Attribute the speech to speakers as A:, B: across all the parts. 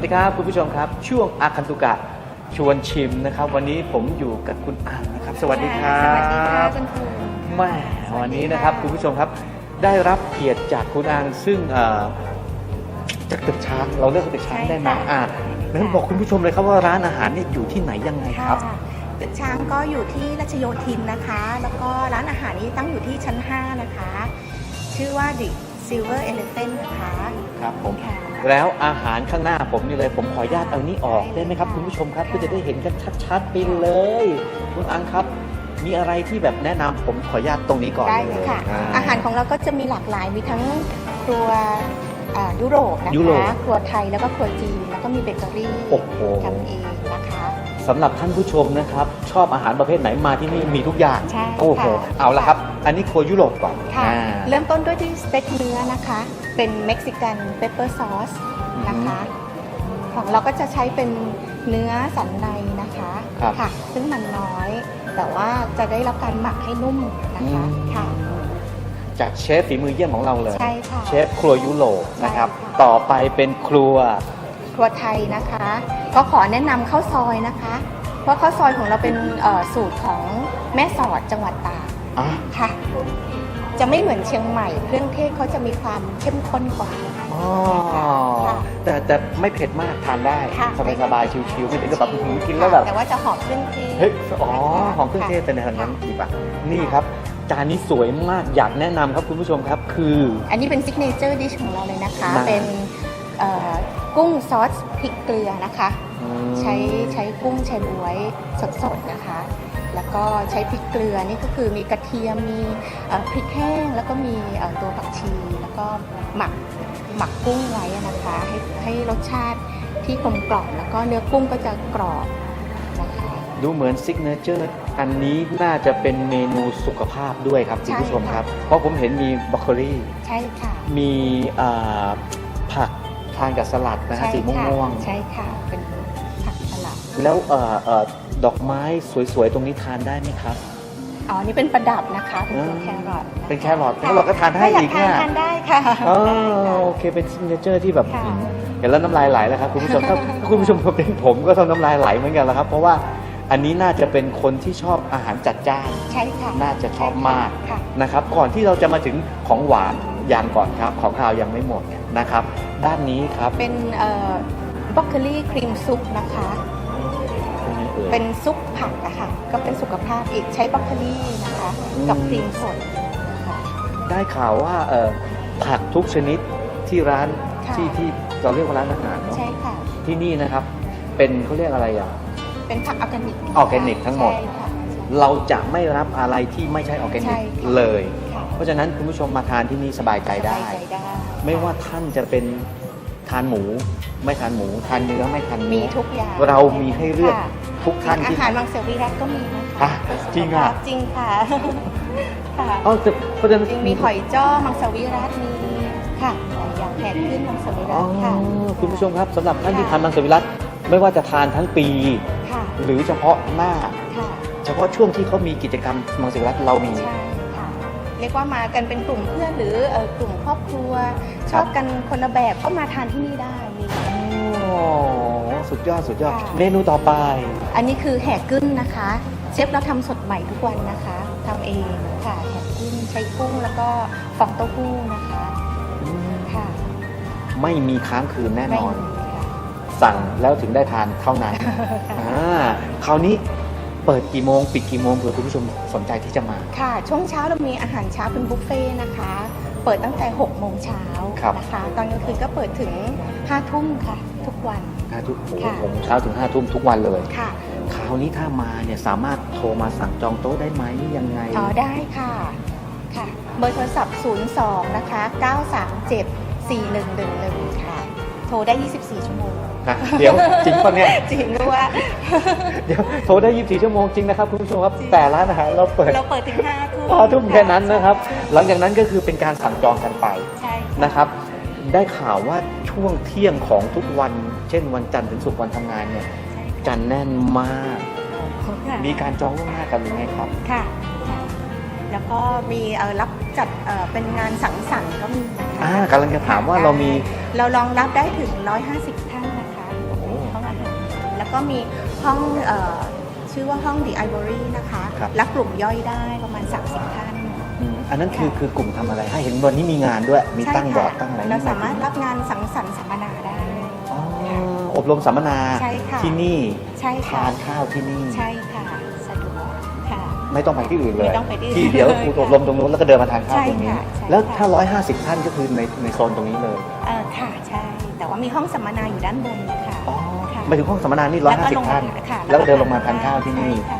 A: สวัสดีครับคุณผู้ชมครับ ช่วงอาคันตุกะชวนชิมนะครับ วันนี้ผมอยู่กับคุณอังนะครับ สวัสดีครั
B: สวัสดีค่ะ
A: บ
B: คุณครู
A: แม่วันนี้นะครับคุณผู้ชมครับ ได้รับเกียรติจากคุณอังซึ่งเอ่อจากตึกช้างเราเรียกว่าตึกช้างได้ไหมอ่านั้นบอกคุณผู้ชมเลยครับว่าร้านอาหารเนี่ยอยู่ที่ไหนยังไงครับ
B: ค่ะตึกช้างก็อยู่ที่รัชโยธินนะคะ แล้วก็ร้านอาหารนี้ตั้งอยู่ที่ชั้น 5 นะคะ ชื่อว่า The Silver Elephant นะคะ
A: ครับผม
B: ค่ะ
A: แล้วอาหารข้างหน้าผมนี่เลยผมขออนุญาตเอานี่ออกได้ไหมครับคุณผู้ชมครับเพื่อจะได้เห็นกันชัดๆไปเลยคุณอังครับ มีอะไรที่แบบแนะนำผมขออนุญาตตรงนี้ก่อน
B: ได้
A: เล
B: เลย
A: ย
B: ค่ะ
A: อ่
B: อาหารของเราก็จะมีหลากหลายมีทั้งครัวอ่ายุโรปนะ
A: ยุโรป
B: คะ ครัวไทยแล้วก็ครัวจีนแล้วก็มีเบเกอรี่
A: โอ้โห
B: ทำเองนะคะ
A: สำหรับท่านผู้ชมนะครับ ชอบอาหารประเภทไหนมาที่นี่มีทุกอย่าง
B: ใช่
A: โอ้โห
B: ค่ะ
A: เอาละครับ อันนี้ครัวยุโรปก่อน
B: ค่ะ
A: อ่า
B: เริ่มต้นด้วยที่สเต็กเนื้อนะคะ เป็นเม็กซิกันเปปเปอร์ซอสนะคะ ของเราก็จะใช้เป็นเนื้อสันในนะคะ
A: ครับ
B: ค่ะ ซึ่งมันน้อย แต่ว่าจะได้รับการหมักให้นุ่มนะคะ
A: อืม
B: ค่ะ
A: จากเชฟฝีมือเยี่ยมของเราเลย
B: ใช่ค่ะ
A: เชฟครัวยุโรปนะครับ
B: ใช่ค่ะ
A: ต่อไปเป็นครัว
B: ครัวไทยนะคะ ก็ขอแนะนำข้าวซอยนะคะ เพราะข้าวซอยของเราเป็นเอ่อสูตรของแม่สอดจังหวัดตาก
A: อะ
B: ค่ะ จะไม่เหมือนเชียงใหม่ เครื่องเทศเขาจะมีความเข้มข้นกว่า
A: อ๋อ
B: ค่ะ
A: แต่แต่ไม่เผ็ดมากทานได้
B: ค่ะ
A: สบายสบายๆชิวๆไม่ถึงกับแบบหือกินแล้วแบบ
B: แต่ว่าจะหอมเครื่องเทศ
A: เฮ้ยอ๋อ
B: นะคะ
A: ของเครื่องเทศเป็นในทางนั้นดีป่ะนี่ครับ จานนี้สวยมากอยากแนะนำครับคุณผู้ชมครับคือ
B: อันนี้เป็นซิกเนเจอร์ดิชของเราเลยนะคะ
A: มา
B: เป็นเอ่อกุ้งซอสพริกเกลือนะคะ
A: อืม
B: ใช้ใช้กุ้งใช้บวยสดๆนะคะ แล้วก็ใช้พริกเกลือนี่ก็คือมีกระเทียมมีเอ่อพริกแห้งแล้วก็มีเอ่อตัวผักชี แล้วก็หมักหมักกุ้งไว้อะนะคะให้ให้รสชาติที่กลมกล่อมแล้วก็เนื้อกุ้งก็จะกรอบนะคะ
A: ดูเหมือนซิกเนเจอร์อันนี้น่าจะเป็นเมนูสุขภาพด้วยครับคุณผู้ชมครับ เพราะผมเห็นมีบรอกโคลี
B: ใช่ค่ะ
A: มีอ่าผักทานกับสลัดนะฮะ
B: ใช่
A: สี
B: ค่ะ
A: ม่วง
B: ใช่ค่ะเป็นผักสลัด
A: ๆ แล้วเอ่อเอ่อดอกไม้สวยๆ ตรงนี้ทานได้ไหมครับ
B: อ๋อ นี่เป็นประดับนะคะ เป็นตัว
A: อืม
B: แครอทะะ
A: เป็นแครอทแครอทก็ทานได้
B: ถ้าอยา
A: อี
B: ก
A: ก
B: ทาน
A: เนี่ย
B: ทานได้ค่ะ
A: อ๋อ
B: ได้ค่ะ
A: โอเคเป็นซิกเนเจอร์ที่แบบ
B: ค่ะ
A: อืมเห็นแล้วน้ำลายไหลแล้วครับคุณผู้ชมถ้าถ้า คุณผู้ชมเป็นผมก็ทำน้ำลายไหลเหมือนกันแล้วครับ เพราะว่าอันนี้น่าจะเป็นคนที่ชอบอาหารจัดจ้าน
B: ใช่ค่ะ
A: น่าจะชอบมาก
B: ค่ะ
A: นะครับก่อนที่เราจะมาถึงของหวานอย่างก่อนครับของข้าวยังไม่หมดนะครับ ด้านนี้ครับ
B: เป็นเอ่อบล็อกโคลี่ครีมซุปนะคะ
A: เป็นไงเอ่ย
B: เป็นซุปผักอะค่ะ ก็เป็นสุขภาพอีกใช้บล็อกโคลี่นะคะ
A: อืม
B: กับครีมสดค่ะ
A: ได้ข่าวว่าเอ่อผักทุกชนิดที่ร้าน
B: ค่ะ
A: ที่ที่เราเรียกว่าร้านอาหารเนาะ
B: ใช่ค่ะ
A: ที่นี่นะครับ เป็นเขาเรียกอะไรอะ
B: เป็นผักออร์แกนิก
A: ออร์แกนิกทั้งหมด
B: ใช่ค่ะ
A: เราจะไม่รับอะไรที่ไม่ใช่ออร์แกนิ
B: ใช่
A: ก
B: ค่ะ
A: เลย
B: ค่ะ
A: เพราะฉะนั้นคุณผู้ชมมาทานที่นี่สบายใจได้
B: สบายใจได้
A: ไม่ว่าท่านจะเป็นทานหมู ไม่ทานหมู ทานเนื้อไม่ทาน
B: มี
A: เนื้อ
B: ทุกอย่าง
A: เรามีให้เลือก
B: ค่ะ
A: ทุกท่าน
B: อา
A: ที่
B: หารมังสวิรัตก็มีนะคะ
A: อะจริงอะ
B: จริงค่ะค่ะ
A: เอ๋อแต่เพราะฉะนั้น
B: จริงมีหอยจ้อมังสวิรัตมีค่ะหลายอย่างแผนขึ้นมังสวิรั
A: อ๋อ
B: ตค่ะ
A: คุณผู้ชมครับสำหรับท่านที่
B: ค่ะ
A: ทานมังสวิรัตไม่ว่าจะทานทั้งปี
B: ค่ะ
A: หรือเฉพาะหน้า
B: ค่ะ
A: เฉพาะช่วงที่เขามีกิจกรรมมังสวิรัตเรามี
B: ใช่ค่ะ เรียกว่ามากันเป็นกลุ่มเพื่อนหรือเอ่อกลุ่มครอบครัวช
A: ครั
B: อบบกันคนละแบบก็มาทานที่นี่ได้มี
A: โอ้ สุดยอดสุดยอด
B: ค่ะ
A: เมนูต่อไป
B: อันนี้คือแห่กึ้นนะคะ เชฟเราทำสดใหม่ทุกวันนะคะทำเองค่ะแห่กุ้งใช้กุ้งแล้วก็ฟองเต้าหู้นะคะค่ะ
A: ไม่มีค้างคืนแน่น
B: ไม่
A: อน
B: มีค่ะ
A: สั่งแล้วถึงได้ทานเท่านั้นอ่าคราวนี้เปิดกี่โมง ปิดกี่โมงเผื่อคุณผู้ชมสนใจที่จะมา
B: ค่ะช่วงเช้าเรามีอาหารเช้าเป็นบุฟเฟ่ต์นะคะ เปิดตั้งแต่6โมงเช้า
A: ครับ
B: นะคะ ตอนกลางคืนก็เปิดถึง5ทุ่มค่ะ ทุกวัน
A: ห้าทุ่มโอ้โห
B: ค่ะ
A: ผมเช้าถึงห้าทุ่มทุกวันเลย
B: ค่ะ
A: คราวนี้ถ้ามาเนี่ยสามารถโทรมาสั่งจองโต๊ะได้ไหมยังไง
B: อ๋อได้ค่ะค่ะ เบอร์โทรศัพท์ 02 นะคะ 937 4111 ค่ะ โทรได้ 24 ชั่วโมง
A: ฮะเดี๋ยวจริงปะเนี่ย
B: จริงด้วย
A: เดี๋ยวโทรได้ 24 ชั่วโมงจริงนะครับคุณผู้ชมครับแต่ร้านอาหารเราเปิด
B: เราเปิดถึง5ทุ่ม
A: ห้าทุ่มแค่นั้นนะครับ หลังจากนั้นก็คือเป็นการสั่งจองกันไป
B: ใช่
A: นะครับ ได้ข่าวว่าช่วงเที่ยงของทุกวัน เช่นวันจันทร์ถึงศุกร์วันทำงานเนี่ย
B: ใช่
A: จะแน่นมาก
B: ค่ะ
A: มีการจองล่วงหน้ากันหรือไงครับ
B: ค่ะค่ะ แล้วก็มีเอ่อรับจัดเอ่อเป็นงานสังสรรค์ก็มีนะคะ
A: อ่ากำลังจะถามว่าเรามี
B: เรารองรับได้ถึง 150 ท่านนะคะห้องอาหารแล้วก็มีห้องเอ่อชื่อว่าห้อง The Ivory นะคะ
A: ครับ
B: รับกลุ่มย่อยได้ประมาณ 30 ท่าน
A: อืมอันนั้นคือคือกลุ่มทำอะไรให้เห็นวันนี้มีงานด้วย มี
B: ใช่
A: ตั้งบอร์ด
B: ค่ะ
A: ตั้งอะไร
B: เราสามารถรับงานสังสรรค์สัมมนาได้
A: อ๋ออบรมสัมมนา
B: ใช่ค่ะ
A: ที่นี่
B: ใช่ค่ะ
A: ทานข้าวที่นี่
B: ใช่ค่ะสะดวกค่ะ
A: ไม่ต้องไปที่อื่นเลย
B: ไม่ต้องไปที่อื่น
A: ที่เดียว
B: เลย
A: คุณอบรมตรงนู้นแล้วก็เดินมาทานข้าว
B: ใช่
A: ตรงนี้
B: ค่ะใช่
A: แล้ว
B: ค่ะ
A: ถ้า 150 ท่านก็คือในในโซนตรงนี้เลย
B: เออค่ะใช่ แต่ว่ามีห้องสัมมนาอยู่ด้านบนค่ะ
A: อ๋อ
B: ค่ะ
A: หมายถึงห้องสัมมนานี่
B: แล้วก็ลง
A: 150 ท่าน
B: ค่ะ
A: แล้วก็เดินลงมาทานข้าวที่นี่
B: ใช่ค่ะ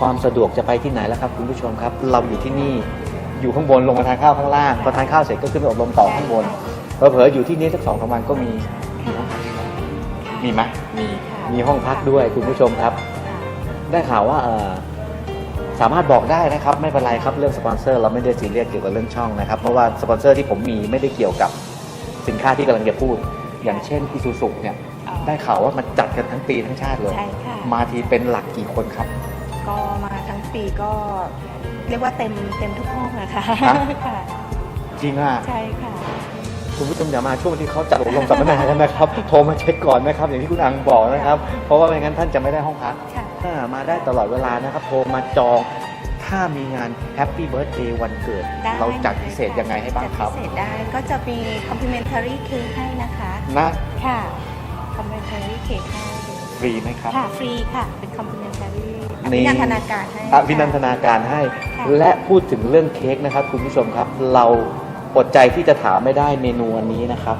A: ความสะดวกจะไปที่ไหนแล้วครับคุณผู้ชมครับ เราอยู่ที่นี่ อยู่ข้างบนลงมาทานข้าวข้างล่างพอทานข้าวเสร็จก็ขึ้นไปอบรมต่อข้างบนเผลอๆอยู่ที่นี่สักสองสามวันก็มีมีไหม
B: มีค่ะ
A: มีห้องพักด้วยคุณผู้ชมครับ
B: ค่ะ
A: ได้ข่าวว่าเอ่อสามารถบอกได้นะครับ ไม่เป็นไรครับเรื่องสปอนเซอร์เราไม่ได้ซีเรียสเกี่ยวกับเรื่องช่องนะครับเพราะว่าสปอนเซอร์ที่ผมมีไม่ได้เกี่ยวกับสินค้าที่กำลังจะพูด อย่างเช่นอีซูซุเนี่ย
B: อ๋อ
A: ได้ข่าวว่ามันจัดกันทั้งปีทั้งชาติเลย
B: ใช่ค่ะ
A: มาทีเป็นหลักกี่คนครับ
B: ก็มา ทั้งปีก็เรียกว่าเต็มเต็มทุกห้องนะคะ
A: ฮะ
B: ค่ะ
A: จริงอะ
B: ใช่ค่ะ
A: คุณผู้ชมอย่ามาช่วงที่เขาจัดอบรมสัมมนากันนะครับ โทรมาเช็คก่อนนะครับ อย่างที่คุณอังบอกนะครับ เพราะว่าไม่งั้นท่านจะไม่ได้ห้องพัก
B: ค่ะ
A: ถ้ามาได้ตลอดเวลานะครับ โทรมาจอง ถ้ามีงานแฮปปี้เบิร์ a เดย์วันเกิด
B: ได้
A: เราจัดพิเศษยังไงให้บ้างครับ
B: จัดพิเศษได้ก็จะมี complimentary cake ให้นะคะ
A: นะ
B: ค่ะ complimentary cake ให้
A: ฟรีไหมครับ
B: ค่ะฟรีค่ะ เป็น complimentary
A: นี่
B: วินันทนาการให้
A: อภินันทนาการให้
B: ค่ะ
A: และพูดถึงเรื่องเค้กนะครับ คุณผู้ชมครับ เราอดใจที่จะถามไม่ได้เมนูอันนี้นะครับ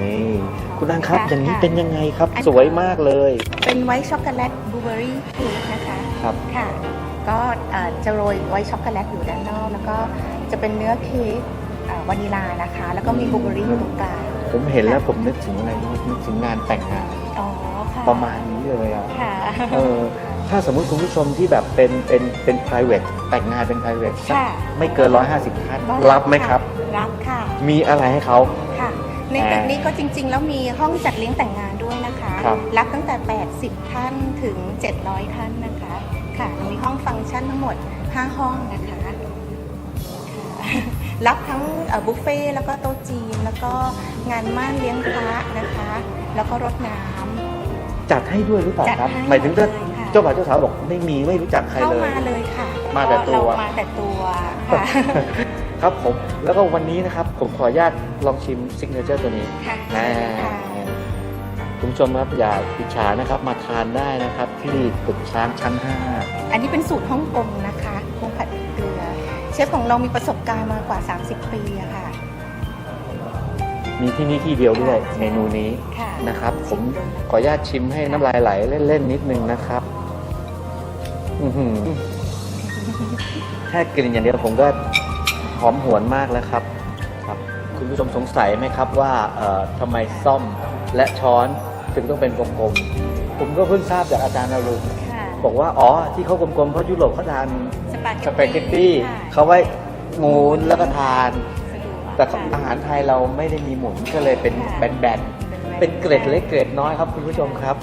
A: นี่คุณอังครับอย่างนี้เป็นยังไงครับสวยมากเลย
B: เป็นไวท์ช็อกโกแลตบลูเบอรี่เค้กนะคะ
A: ครับ
B: ค่ะ ก็เอ่อจะโรยไวท์ช็อกโกแลตอยู่ด้านนอก แล้วก็จะเป็นเนื้อเค้กเอ่อวานิลานะคะ แล้วก็มีบลูเบอรี่อยู่ตรงกลาง
A: ผมเห็นแล้วผมนึกถึงอะไรรู้ไหมนึกถึงงานแต่งงาน
B: อ๋อค่ะ
A: ประมาณนี้เลยอะ
B: ค่ะ
A: เออถ้าสมมุติคุณผู้ชมที่แบบเป็นเป็นเป็น private แต่งงานเป็น private สัก
B: ค่ะ
A: ไม่เกิน 150ท่าน
B: ก็
A: รับไหมครับ
B: รับค่ะ
A: มีอะไรให้เขา
B: ค่ะ ใน
A: อ่า
B: ตึกนี้ก็จริง ๆ แล้วมีห้องจัดเลี้ยงแต่งงานด้วยนะคะ
A: ครับ
B: รับตั้งแต่ 80 ท่านถึง 700 ท่านนะคะ ค่ะมีห้องฟังก์ชันทั้งหมด 5 ห้องนะคะค่ะ รับทั้งเอ่อบุฟเฟ่ต์แล้วก็โต๊ะจีน แล้วก็งานม่านเลี้ยงพระนะคะ แล้วก็รดน้ำ
A: จัดให้ด้วยหรือเปล่าครับ
B: จัดให้
A: หมายถึงถ้า
B: เลยค่ะ
A: เจ้าบ่าวเจ้าสาวบอกไม่มีไม่รู้จักใคร
B: เข้า
A: เลย
B: มาเลยค่ะ
A: มาแต่ตัว
B: เรามาแต่ตัวค่ะ
A: ครับผมแล้วก็วันนี้นะครับผมขออนุญาตลองชิมซิกเนเจอร์ตัวนี้
B: ค่ะ
A: แน่
B: ค่ะ
A: คุณผู้ชมครับอย่าอิจฉานะครับมาทานได้นะครับที่ตึกช้างชั้น
B: อันนี้เป็นสูตรฮ่องกงนะคะกุ้งผัดพริก เกลือเชฟของเรามีประสบการณ์มากว่า 30 ปีอะค่ะ
A: 5มีที่นี่ที่เดียวด้วย
B: ค่ะ
A: เมนูนี้
B: ค่ะ
A: นะครับ ผมขออนุญาตชิมให้น้ำลายไหลเล่นๆนิดนึงนะครับอื้อหือแค่กลิ่นอย่างเดียวผมก็หอมหวนมากแล้วครับครับ คุณผู้ชมสงสัยไหมครับว่าเอ่อทำไมซ่อมและช้อนถึงต้องเป็นกลมๆผมก็เพิ่งทราบจากอาจารย์นรุณ
B: ค่ะ
A: บอกว่า อ๋อ ที่เขากลมๆเพราะยุโรปเขาทาน
B: ส ปา
A: สเปเกตตี้
B: ค่ะ
A: เขาไว้หมูนแล้วก็ทาน
B: สะดวก
A: แต่
B: ค่ะ
A: อาหารไทยเราไม่ได้มีหมุนก็เลยเป็น
B: ค่ะ
A: แบนๆ เป็นเกร็ดเล็กเกร็ดน้อยครับคุณผู้ชมครับ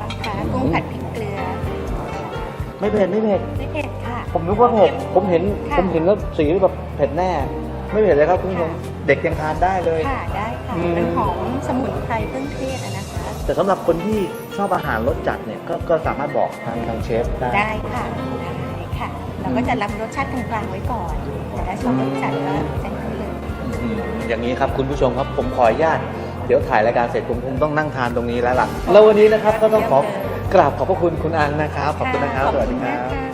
B: นะคะกุ้งผัดพริกเกลือ
A: ไม่เผ็ดไม่เผ็ด
B: ไม่เผ็ดค่ะ
A: ผมนึกว่าเผ็ด ผมเห็น
B: ค่ะ
A: ผมเห็นแล้วสีแบบเผ็ดแน่ ไม่เผ็ดเลยครับคุณผู้ชม
B: ค่ะ
A: เด็กยังทานได้เลย
B: ค่ะได้ค่ะ
A: อืม
B: เป็นหอมสมุนไพรเครื่องเทศอะนะคะ
A: แต่สำหรับคนที่ชอบอาหารรสจัดเนี่ยก็ก็สามารถบอกทางทางเชฟได้
B: ได้ค่ะได้ค่ะ เราก็จะรับรสชาติกลางๆไว้ก่อน แต่ถ้าชอบรสจัดก็แจ้งได้เลย
A: อืมอย่างนี้ครับคุณผู้ชมครับผมขออนุญาตเดี๋ยวถ่ายรายการเสร็จผมคงต้องนั่งทานตรงนี้แล้วล่ะแล้ววันนี้นะครับก็ต้องขอกราบขอบพระคุณคุณอังนะครับขอบคุณนะครับสวัสดีครับ
C: Gasta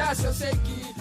C: cachaça, eu sei que